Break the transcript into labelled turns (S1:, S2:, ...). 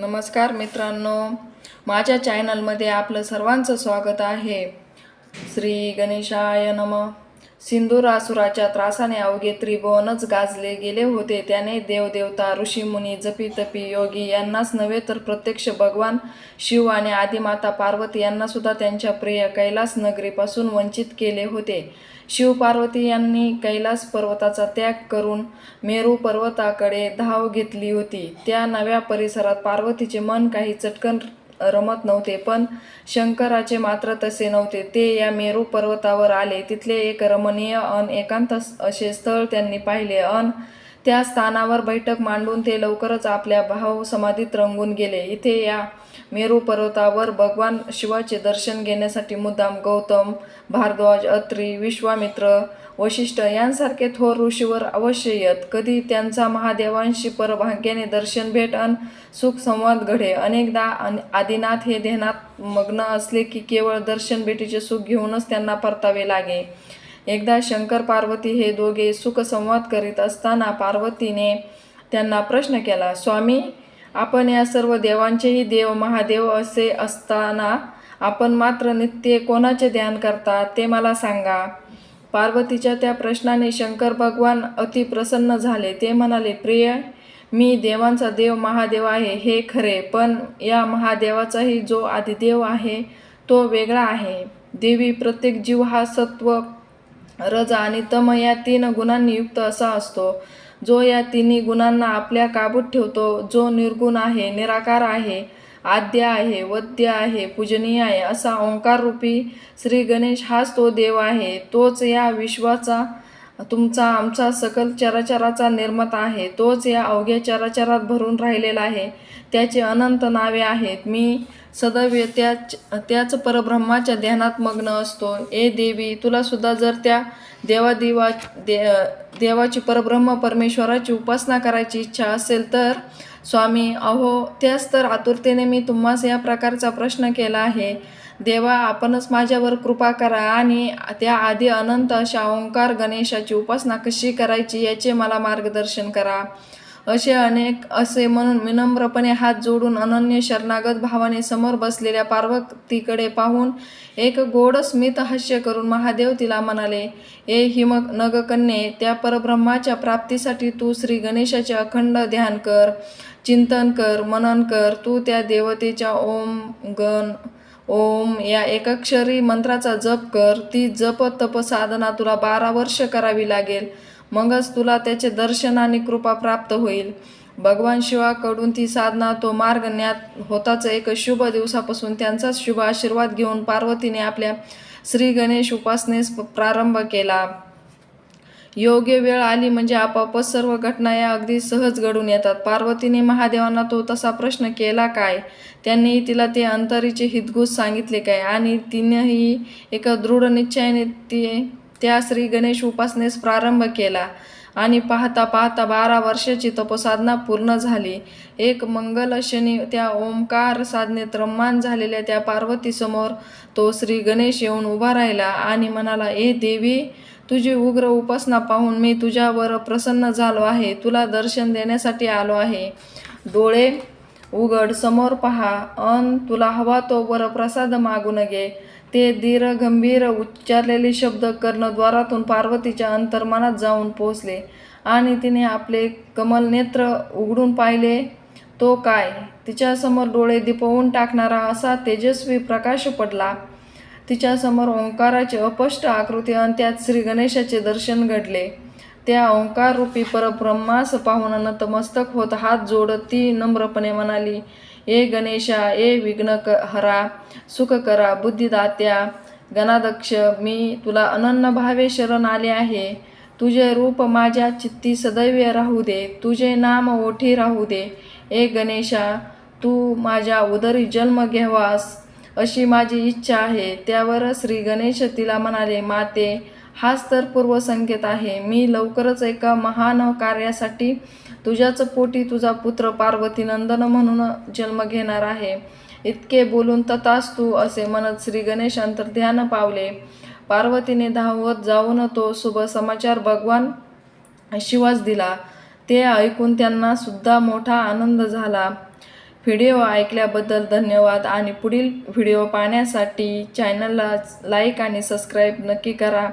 S1: नमस्कार मित्रांनो. माझ्या चॅनलमध्ये आपलं सर्वांचं स्वागत आहे. श्री गणेशाय नम. सिंधुरासुराच्या त्रासाने अवघे त्रिभुवनच गाजले गेले होते. त्याने देवदेवता ऋषीमुनी जपी तपी योगी यांनाच नव्हे तर प्रत्यक्ष भगवान शिव आणि आदिमाता पार्वती यांना सुद्धा त्यांच्या प्रिय कैलास नगरीपासून वंचित केले होते. शिव पार्वती यांनी कैलास पर्वताचा त्याग करून मेरू पर्वताकडे धाव घेतली होती. त्या नव्या परिसरात पार्वतीचे मन काही चटकन रमत नव्हते पण शंकराचे मात्र तसे नव्हते. ते या मेरू पर्वतावर आले. तिथले एक रमणीय अन एकांत असे स्थळ त्यांनी पाहिले. अन त्या स्थानावर बैठक मांडून ते लवकरच आपल्या भाव समाधीत रंगून गेले. इथे या मेरू पर्वतावर भगवान शिवाचे दर्शन घेण्यासाठी मुद्दाम गौतम भारद्वाज अत्री विश्वामित्र वशिष्ठ यांसारखे थोर ऋषीवर अवश्य येत. कधी त्यांचा महादेवांशी परभाग्याने दर्शन भेट अन सुख संवाद घडे. अनेकदा आदिनाथ हे ध्यानात मग्न असले की केवळ दर्शन भेटीचे सुख घेऊनच त्यांना परतावे लागे. एकदा शंकर पार्वती हे दोघे सुखसंवाद करीत असताना पार्वतीने त्यांना प्रश्न केला स्वामी आपण या सर्व देवांचेही देव महादेव असे असताना आपण मात्र नित्य कोणाचे ध्यान करता ते मला सांगा. पार्वतीच्या त्या प्रश्नाने शंकर भगवान अति प्रसन्न झाले. ते म्हणाले प्रिय मी देवांचा देव महादेव आहे हे खरे पण या महादेवाचाही जो आदिदेव आहे तो वेगळा आहे. देवी प्रत्येक जीव हा सत्व रज आणि तम या तीन गुणांनी युक्त असा असतो. जो या तिन्ही गुणांना आपल्या काबूत ठेवतो जो निर्गुण आहे निराकार आहे आद्य आहे वद्य आहे पूजनीय आहे असा ओंकार रूपी श्री गणेश हाच तो देव आहे. तोच या विश्वाचा तुमचा आमचा सकल चराचराचा निर्माता आहे. तोच या अवघ्या चराचरात भरून राहिलेला आहे. त्याचे अनंत नावे आहेत. मी सदैव त्याच त्याच परब्रह्माच्या ध्यानात मग्न असतो. ए देवी तुलासुद्धा जर त्या देवादेवा दे देवाची परब्रह्म परमेश्वराची उपासना करायची इच्छा असेल तर स्वामी अहो त्याच तर आतुरतेने मी तुम्हास या प्रकारचा प्रश्न केला आहे. देवा आपणच माझ्यावर कृपा करा आणि त्या आधी अनंत अशा ओंकार गणेशाची उपासना कशी करायची याचे मला मार्गदर्शन करा. असे अनेक असे म्हणून विनम्रपणे हात जोडून अनन्य शरणागत भावाने समोर बसलेल्या पार्वतीकडे पाहून एक गोड स्मित हास्य करून महादेव तिला म्हणाले ए हिम नगकन्ये त्या परब्रह्माच्या प्राप्तीसाठी तू श्री गणेशाचे अखंड ध्यान कर चिंतन कर मनन कर. तू त्या देवतेच्या ओम गण ओम या एकाक्षरी मंत्राचा जप कर. ती जप तप साधना तुला बारा वर्ष करावी लागेल. मगच तुला त्याचे दर्शन आणि कृपा प्राप्त होईल. भगवान शिवाकडून ती साधना तो मार्ग ज्ञात होताच एक शुभ दिवसापासून त्यांचाच शुभ आशीर्वाद घेऊन पार्वतीने आपल्या श्री गणेश उपासनेस प्रारंभ केला. योग्य वेळ आली म्हणजे आपोआपच सर्व घटना या अगदी सहज घडून येतात. पार्वतीने महादेवांना तो तसा प्रश्न केला काय? त्यांनी तिला ते अंतरीचे हितगुज सांगितले काय? आणि तिनेही एका दृढ निश्चयाने ती त्या श्री गणेश उपासनेस प्रारंभ केला. आणि पाहता पाहता बारा वर्षाची तपसाधना पूर्ण झाली. एक मंगल शनी त्या ओंकार साधनेत रम्मान झालेल्या त्या पार्वतीसमोर तो श्री गणेश येऊन उभा राहिला आणि म्हणाला ए देवी तुझी उग्र उपासना पाहून मी तुझ्यावर प्रसन्न झालो आहे. तुला दर्शन देण्यासाठी आलो आहे. डोळे उघड समोर पहा. अन तुला हवा तो वर प्रसाद मागून घे ते धीर गंभीर उच्चारलेले शब्द कर्णद्वारातून पार्वतीच्या अंतर्मनात जाऊन पोचले आणि तिने आपले कमल नेत्र उघडून पाहिले. तो काय? तिच्यासमोर डोळे दिपवून टाकणारा असा तेजस्वी प्रकाश पडला. तिच्यासमोर ओंकाराची अपष्ट आकृती आणि त्यात श्री गणेशाचे दर्शन घडले. त्या ओंकार रूपी परब्रह्मास पाहून नतमस्तक होत हात जोडत ती नम्रपणे म्हणाली ए गणेशा ए विघ्न क हरा सुख करा बुद्धिदात्या गणादक्ष मी तुला अनन्न भावे शरण आले आहे. तुझे रूप माझ्या चित्ती सदैव राहू दे. तुझे नाम ओठी राहू दे. ए गणेशा तू माझ्या उदरी जन्म घ्यावास अशी माझी इच्छा आहे. त्यावर श्री गणेश तिला म्हणाले माते हाच तर पूर्वसंकेत आहे. मी लवकरच एका महान कार्यासाठी तुझ्याच पोटी तुझा पुत्र पार्वती नंदन म्हणून जन्म घेणार आहे. इतके बोलून तू असे म्हणत श्री गणेश अंतर्ध्यान पावले. पार्वतीने धावत जाऊन तो शुभ समाचार भगवान शिवास दिला. ते ऐकून त्यांना सुद्धा मोठा आनंद झाला. व्हिडिओ ऐकल्याबद्दल धन्यवाद आणि पुढील व्हिडिओ पाहण्यासाठी चॅनलला लाईक आणि सबस्क्राईब नक्की करा.